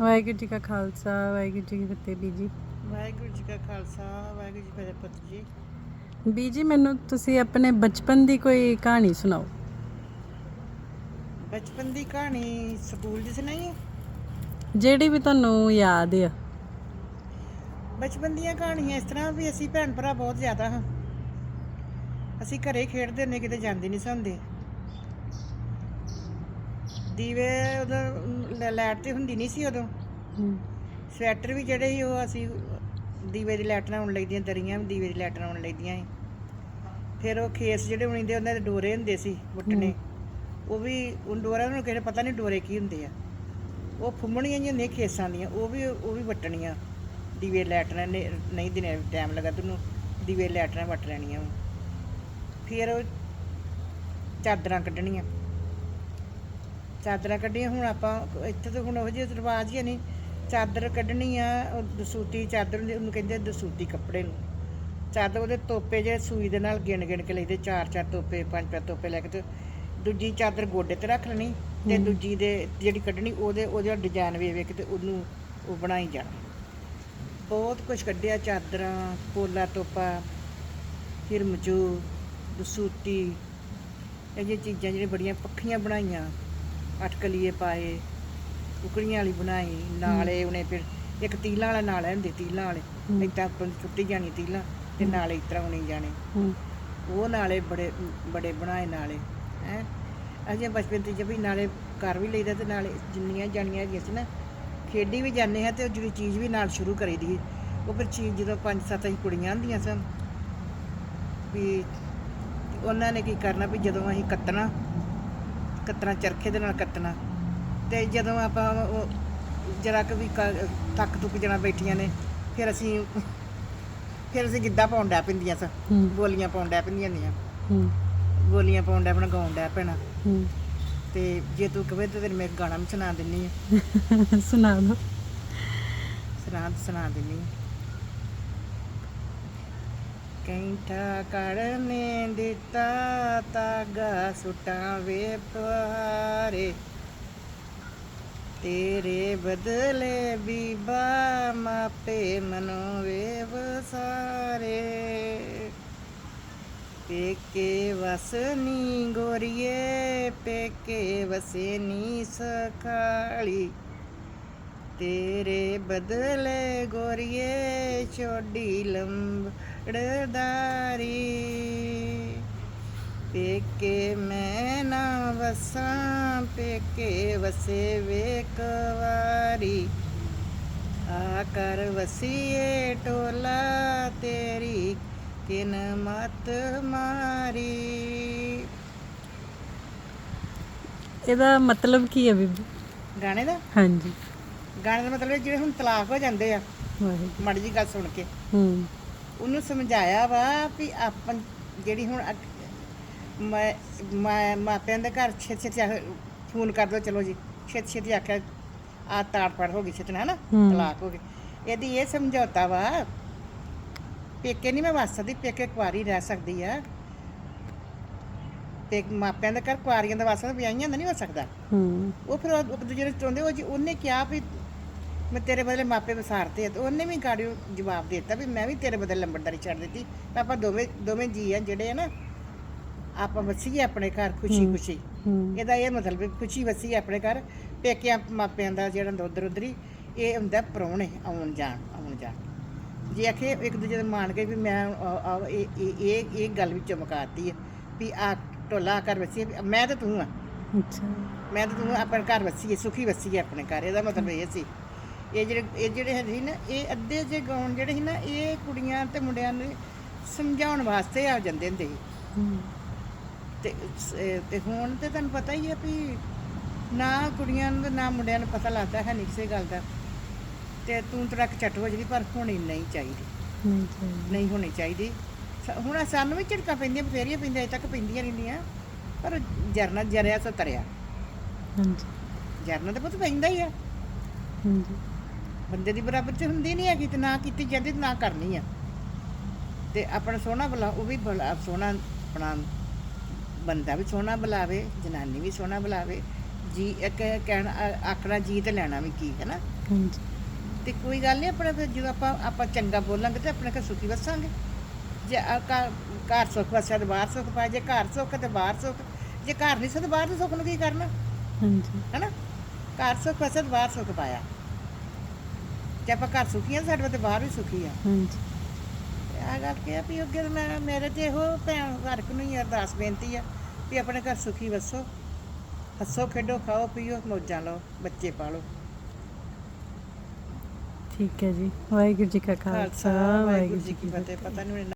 ਵਾਹਿਗੁਰੂ ਜੀ ਕਾ ਖਾਲਸਾ ਵਾਹਿਗੁਰੂ ਜੀ ਕੀ ਫਤਿਹ ਬੀਜੀ। ਵਾਹਿਗੁਰੂ ਜੀ ਕਾ ਖਾਲਸਾ ਵਾਹਿਗੁਰੂ ਜੀ ਕੀ ਫਤਿਹ ਜੀ। ਬੀਜੀ ਮੈਨੂੰ ਤੁਸੀਂ ਆਪਣੇ ਬਚਪਨ ਦੀ ਕੋਈ ਕਹਾਣੀ ਸੁਣਾਓ। ਬਚਪਨ ਦੀ ਕਹਾਣੀ ਸਕੂਲ ਦੀ ਸੁਣਾਈ? ਹੈ ਜਿਹੜੀ ਵੀ ਤੁਹਾਨੂੰ ਯਾਦ ਆ। ਬਚਪਨ ਦੀਆਂ ਕਹਾਣੀਆਂ ਇਸ ਤਰ੍ਹਾਂ ਵੀ ਅਸੀਂ ਭੈਣ ਭਰਾ ਬਹੁਤ ਜ਼ਿਆਦਾ ਹਾਂ। ਅਸੀਂ ਘਰੇ ਖੇਡਦੇ ਹੁੰਦੇ ਕਿਤੇ ਜਾਂਦੇ ਨਹੀਂ ਸੰਦੇ ਦੀਵੇ ਲ- ਲਾਈਟ ਤੇ ਹੁੰਦੀ ਨਹੀਂ ਸੀ ਉਦੋਂ। ਸਵੈਟਰ ਵੀ ਜਿਹੜੇ ਸੀ ਉਹ ਅਸੀਂ ਦੀਵੇ ਦੀ ਲਾਈਟ ਨਾਲ ਉਣ ਲਈਦੀਆਂ ਦਰੀਆਂ ਵੀ ਦੀਵੇ ਦੀ ਲਾਈਟ ਨਾਲ ਉਣ ਲਈਦੀਆਂ ਸੀ। ਫਿਰ ਉਹ ਖੇਸ ਜਿਹੜੇ ਉਣੀਦੇ ਉਹਨਾਂ ਦੇ ਡੋਰੇ ਹੁੰਦੇ ਸੀ ਬੁੱਟਣੇ ਉਹ ਵੀ ਉਹ ਡੋਰਿਆਂ ਨੂੰ ਨੂੰ ਪਤਾ ਨਹੀਂ ਡੋਰੇ ਕੀ ਹੁੰਦੇ ਆ। ਉਹ ਫੁੰਮਣੀਆਂ ਜਿਹੀਆਂ ਹੁੰਦੀਆਂ ਖੇਸਾਂ ਦੀਆਂ ਉਹ ਵੀ ਉਹ ਵੀ ਵੱਟਣੀਆਂ। ਦੀਵੇ ਲਾਈਟ ਨਾਲ ਨੇ- ਨਹੀਂ ਦਿਨੇ ਟਾਈਮ ਲੱਗਾ ਤੈਨੂੰ ਦੀਵੇ ਲਾਈਟ ਨਾਲ ਵੱਟ ਲੈਣੀਆਂ। ਫਿਰ ਉਹ ਚਾਦਰਾਂ ਕੱਢਣੀਆਂ। ਚਾਦਰਾਂ ਕੱਢੀਆਂ ਹੁਣ ਆਪਾਂ ਇੱਥੇ ਤਾਂ ਹੁਣ ਉਹ ਜਿਹੇ ਰਿਵਾਜ ਹੀ ਨਹੀਂ। ਚਾਦਰ ਕੱਢਣੀ ਆ ਉਹ ਦਸੂਤੀ ਚਾਦਰ ਹੁੰਦੀ ਉਹਨੂੰ ਕਹਿੰਦੇ ਦਸੂਤੀ ਕੱਪੜੇ ਨੂੰ। ਚਾਦਰ ਉਹਦੇ ਤੋਪੇ ਜਿਹੜੇ ਸੂਈ ਦੇ ਨਾਲ ਗਿਣ ਗਿਣ ਕੇ ਲਈਦੇ ਚਾਰ ਚਾਰ ਤੋਪੇ ਪੰਜ ਪੰਜ ਤੋਪੇ ਲੈ ਕੇ ਤੇ ਦੂਜੀ ਚਾਦਰ ਗੋਡੇ ਤੇ ਰੱਖ ਲੈਣੀ ਤੇ ਦੂਜੀ ਦੇ ਜਿਹੜੀ ਕੱਢਣੀ ਉਹਦੇ ਉਹਦੇ ਡਿਜ਼ਾਈਨ ਵੇਖ ਵੇਖ ਕੇ ਤੇ ਉਹਨੂੰ ਉਹ ਬਣਾਈ ਜਾਣਾ। ਬਹੁਤ ਕੁਝ ਕੱਢਿਆ ਚਾਦਰਾਂ ਪੋਲਾ ਤੋਪਾ ਹਿਰਮਜੂ ਦਸੂਤੀ ਇਹ ਚੀਜ਼ਾਂ ਜਿਹੜੀਆਂ ਬੜੀਆਂ ਪੱਖੀਆਂ ਬਣਾਈਆਂ। ਅਟਕਲੀਏ ਪਾਏ ਕੁਕੜੀਆਂ ਵਾਲੀ ਬਣਾਈ ਨਾਲੇ ਉਹਨੇ ਫਿਰ ਇੱਕ ਤੀਲਾਂ ਵਾਲਾ ਨਾਲੇ ਹੁੰਦੇ ਤੀਲਾਂ ਵਾਲੇ। ਇੱਦਾਂ ਉੱਪਰ ਛੁੱਟੀ ਜਾਣੀ ਤੀਲਾਂ ਤੇ ਨਾਲੇ ਇਸ ਤਰ੍ਹਾਂ ਹੋਣੀ ਜਾਣੇ। ਉਹ ਨਾਲੇ ਬੜੇ ਬੜੇ ਬਣਾਏ ਨਾਲੇ ਹੈ। ਅਜੇ ਬਚਪਨ ਤੇ ਜਦ ਵੀ ਨਾਲੇ ਕਰ ਵੀ ਲਈਦਾ ਤੇ ਨਾਲੇ ਜਿੰਨੀਆਂ ਜਾਣੀਆਂ ਹੈਗੀਆਂ ਸੀ ਨਾ ਖੇਡੀ ਵੀ ਜਾਂਦੇ ਹਾਂ ਤੇ ਉਹ ਜਿਹੜੀ ਚੀਜ਼ ਵੀ ਨਾਲ ਸ਼ੁਰੂ ਕਰੀ ਦੀ ਉਹ ਫਿਰ ਚੀਜ਼ ਜਦੋਂ ਪੰਜ ਸੱਤ ਅਸੀਂ ਕੁੜੀਆਂ ਹੁੰਦੀਆਂ ਸਨ ਵੀ ਉਹਨਾਂ ਨੇ ਕੀ ਕਰਨਾ ਵੀ ਜਦੋਂ ਅਸੀਂ ਕੱਤਣਾ ਕੱਤਣਾ ਚਰਖੇ ਦੇ ਨਾਲ ਕੱਤਣਾ। ਤੇ ਜਦੋਂ ਆਪਾਂ ਉਹ ਜਰਾ ਕੁ ਵੀ ਕ- ਥੱਕ ਤੁੱਕ ਜਣਾ ਬੈਠੀਆਂ ਨੇ ਫਿਰ ਅਸੀਂ ਫਿਰ ਅਸੀਂ ਗਿੱਧਾ ਪਾਉਣ ਡੈ ਪੈਂਦੀਆਂ ਸਾਂ। ਬੋਲੀਆਂ ਪਾਉਣ ਡੈ ਪੈਂਦੀਆਂ ਹਮ, ਬੋਲੀਆਂ ਪਾਉਣ ਡੈ ਪੈਣਾ ਗਾਉਣ ਡੈ ਪੈਣਾ। ਤੇ ਜੇ ਤੂੰ ਕਵੇ ਤੇ ਤੈਨੂੰ ਮੈਂ ਇੱਕ ਗਾਣਾ ਵੀ ਸੁਣਾ ਦਿੰਨੀ ਆ। ਸੁਣਾ ਦਿਓ ਸੁਣਾ ਸੁਣਾ ਦਿੰਨੀ ਆ। ਕੈਂਠਾ ਕੜਨੇ ਦਿੱਤਾ ਤਾਗਾ ਸੁਟਾਂ ਵੇ ਤੇਰੇ ਬਦਲੇ ਬੀਬਾ ਮਾਪੇ ਮਨੋ ਵੇ ਵਸਾਰੇ ਪੇਕੇ ਵਸਨੀ ਗੋਰੀਏ, ਪੇਕੇ ਵਸੇਨੀ ਸਖਾਲੀ। ਤੇਰੇ ਬਦਲੇ ਗੋਰੀਏ ਛੋਡੀ ਲੰਬੜਦਾਰੀ। ਪੇਕੇ ਮੈਂ ਨਾ ਵਸਾਂ ਪੇਕੇ ਵਸੇ ਵੇਕਵਾਰੀ ਆ ਕਰ ਵਸੀਏ ਟੋਲਾ ਤੇਰੀ ਕਿਨ ਮਤ ਮਾਰੀ। ਇਹਦਾ ਮਤਲਬ ਕੀ ਹੈ ਬੀਬੀ? ਗਾਣੇ ਦਾ? ਹਾਂਜੀ। ਗਾਣੇ ਦਾ ਮਤਲਬ ਜਿਹੜੇ ਹੁਣ ਤਲਾਕ ਹੋ ਜਾਂਦੇ ਆ ਵਾਹਿਗੁਰੂ ਮਾੜੀ ਜੀ ਗੱਲ ਸੁਣ ਕੇ। ਹਮ ਉਹਨੂੰ ਸਮਝਾਇਆ ਵਾ ਵੀ ਆਪਾਂ ਜਿਹੜੀ ਹੁਣ ਅੱਗ- ਮੈਂ ਮੈਂ ਮਾਪਿਆਂ ਦੇ ਘਰ ਛੇਤੀ ਛੇਤੀ ਆ- ਫੋਨ ਕਰ ਦੋ ਚਲੋ ਜੀ। ਛੇਤੀ ਛੇਤੀ ਆਖਿਆ ਆ ਤਾੜ ਪੜ ਹੋ ਗਈ ਛੇਤਨਾ ਨਾ ਹੂੰ। ਤਲਾਕ ਹੋ ਗਈ। ਇਹਦੀ ਇਹ ਸਮਝੌਤਾ ਵਾ ਪੇਕੇ ਨਹੀਂ ਮੈਂ ਵੱਸ ਸਕਦੀ ਪੇਕੇ ਕੁਆਰੀ ਰਹਿ ਸਕਦੀ ਆ। ਤੇ ਮਾਪਿਆਂ ਦੇ ਘਰ ਕੁਆਰੀਆਂ ਦਾ ਵਾਸਾ ਵਿਆਹੀਆਂ ਦਾ ਨਹੀਂ ਹੋ ਸਕਦਾ। ਉਹ ਫਿਰ ਉਹ ਇੱਕ ਦੂਜੇ ਨੂੰ ਚਾਹੁੰਦੇ ਉਹ ਜੀ ਉਹਨੇ ਕਿਹਾ ਵੀ ਮੈਂ ਤੇਰੇ ਬਦਲੇ ਮਾਪੇ ਵਸਾਰਤੇ ਆ ਤੇ ਉਹਨੇ ਵੀ ਗਾੜੀਓ ਜਵਾਬ ਦੇ ਦਿੱਤਾ ਵੀ ਮੈਂ ਵੀ ਤੇਰੇ ਬਦਲੇ ਲੰਬੜਦਾਰੀ ਛੱਡ ਦਿੱਤੀ। ਤਾਂ ਆਪਾਂ ਦੋਵੇਂ ਦੋਵੇਂ ਜੀ ਆ ਜਿਹੜੇ ਆ ਨਾ ਆਪਾਂ ਵਸੀਏ ਆਪਣੇ ਘਰ ਖੁਸ਼ੀ ਖੁਸ਼ੀ। ਇਹਦਾ ਇਹ ਮਤਲਬ ਵੀ ਖੁਸ਼ੀ ਵਸੀਏ ਆਪਣੇ ਘਰ ਪੇਕਿਆਂ ਮਾਪਿਆਂ ਦਾ ਜਿਹੜਾ ਉਧਰ ਉਧਰੀ ਇਹ ਹੁੰਦਾ ਪ੍ਰਾਹੁਣੇ ਆਉਣ ਜਾਣ ਆਉਣ ਜਾਣ। ਜੇ ਆਖੇ ਇੱਕ ਦੂਜੇ ਦੇ ਮਾਣ ਕੇ ਵੀ ਮੈਂ ਇਹ ਇਹ- ਗੱਲ ਵੀ ਚਮਕਾਤੀ ਹੈ ਵੀ ਆ ਟੋਲਾ ਕਰ ਵਸੀਏ ਵੀ ਮੈਂ ਤੇ ਤੂੰ ਆ। ਅੱਛਾ। ਮੈਂ ਤਾਂ ਤੂੰ ਆਪਣੇ ਘਰ ਵਸੀਏ ਸੁਖੀ ਵਸੀਏ ਆਪਣੇ ਘਰ ਇਹਦਾ ਮਤਲਬ ਇਹ ਸੀ। ਇਹ ਜਿਹੜੇ ਇਹ ਜਿਹੜੇ ਹੈ ਸੀ ਨਾ ਇਹ ਅੱਧੇ ਜੇ ਗਾਉਣ ਜਿਹੜੇ ਸੀ ਨਾ ਇਹ ਕੁੜੀਆਂ ਤੇ ਮੁੰਡਿਆਂ ਨੂੰ ਸਮਝਾਉਣ ਵਾਸਤੇ ਆ ਜਾਂਦੇ ਹੁੰਦੇ ਸੀ। ਤੇ ਸ- ਇਹ ਤੇ ਹੁਣ ਤੇ ਤੁਹਾਨੂੰ ਪਤਾ ਹੀ ਹੈ ਵੀ ਨਾ ਕੁੜੀਆਂ ਨੂੰ ਤੇ ਨਾ ਮੁੰਡਿਆਂ ਨੂੰ ਪਤਾ ਲੱਗਦਾ ਹੈ ਨਹੀਂ ਕਿਸੇ ਗੱਲ ਦਾ। ਤੇ ਤੂੰ ਤਰਕ ਚਟ ਜਿਹੜੀ ਪਰ ਹੋਣੀ ਨਹੀਂ ਚਾਹੀਦੀ। ਨਹੀਂ ਚਾਹੀਦਾ। ਨਹੀਂ ਹੋਣੀ ਚਾਹੀਦੀ। ਸ- ਹੁਣ ਸਾਨੂੰ ਵੀ ਝਟਕਾਂ ਪੈਂਦੀਆਂ ਬਥੇਰੀਆਂ ਪੈਂਦੀਆਂ ਅਜੇ ਤੱਕ ਪੈਂਦੀਆਂ ਰਹਿੰਦੀਆਂ ਪਰ ਜਰਨਾ ਜਰਿਆ ਸੋ ਤਰਿਆ। ਹਾਂਜੀ। ਜਰਨਾ ਤਾਂ ਪੁੱਤ ਪੈਂਦਾ ਹੀ ਆ। ਹਾਂਜੀ। ਬੰਦੇ ਦੀ ਬਰਾਬਰ ਤੇ ਹੁੰਦੀ ਨਹੀਂ ਹੈਗੀ ਤੇ ਨਾ ਕੀਤੀ ਜਾਂਦੀ ਤੇ ਨਾ ਕਰਨੀ ਆ। ਤੇ ਆਪਣਾ ਸੋਹਣਾ ਬਲਾ ਉਹ ਵੀ ਬਲਾ ਸੋਹਣਾ ਆਪਣਾ ਬੰਦਾ ਵੀ ਸੋਹਣਾ ਬੁਲਾਵੇ ਜਨਾਨੀ ਵੀ ਸੋਹਣਾ ਬੁਲਾਵੇ। ਜੀ ਇੱਕ ਕਹਿਣਾ ਆਖਣਾ ਜੀ ਤੇ ਲੈਣਾ ਵੀ ਕੀ ਹੈ ਨਾ ਹਾਂਜੀ। ਤੇ ਕੋਈ ਗੱਲ ਨਹੀਂ ਆਪਣੇ ਫਿਰ ਜਦੋਂ ਆਪਾਂ ਆਪਾਂ ਚੰਗਾ ਬੋਲਾਂਗੇ ਤੇ ਆਪਣੇ ਘਰ ਸੁਖੀ ਵਸਾਂਗੇ। ਜੇ ਘਰ ਘਰ ਸੁਖ ਵਸਿਆ ਤੇ ਬਾਹਰ ਸੁਖ ਪਾਏ ਜੇ ਘਰ ਸੁਖ ਤੇ ਬਾਹਰ ਸੁਖ ਜੇ ਘਰ ਨਹੀਂ ਸੁਖ ਤੇ ਬਾਹਰ ਸੁਖ ਨੂੰ ਕੀ ਕਰਨਾ? ਹਾਂਜੀ। ਹੈਨਾ? ਘਰ ਸੁਖ ਵਸਿਆ ਤੇ ਬਾਹਰ ਸੁਖ ਪਾਇਆ। ਜੇ ਆਪਾਂ ਘਰ ਸੁਖੀ ਆ ਸਾਡੇ ਤੇ ਬਾਹਰ ਵੀ ਸੁਖੀ ਆ। ਹਾਂਜੀ। ਆ ਗੱਲ ਕੀ ਆ ਵੀ ਅੱਗੇ ਤਾਂ ਮੈਂ ਮੇਰੇ ਤੇ ਇਹੋ ਭੈਣ ਘਰ ਨੂੰ ਹੀ ਅਰਦਾਸ ਬੇਨਤੀ ਆ ਵੀ ਆਪਣੇ ਘਰ ਸੁਖੀ ਵਸੋ। ਹੱਸੋ ਖੇਡੋ ਖਾਓ ਪੀਓ ਮੌਜਾਂ ਲਓ ਬੱਚੇ ਪਾਲੋ। ਠੀਕ ਹੈ ਜੀ। ਵਾਹਿਗੁਰੂ ਜੀ ਕਾ ਖਾਲਸਾ ਵਾਹਿਗੁਰੂ ਜੀ ਕੀ ਫਤਿਹ। ਪਤਾ ਨਹੀਂ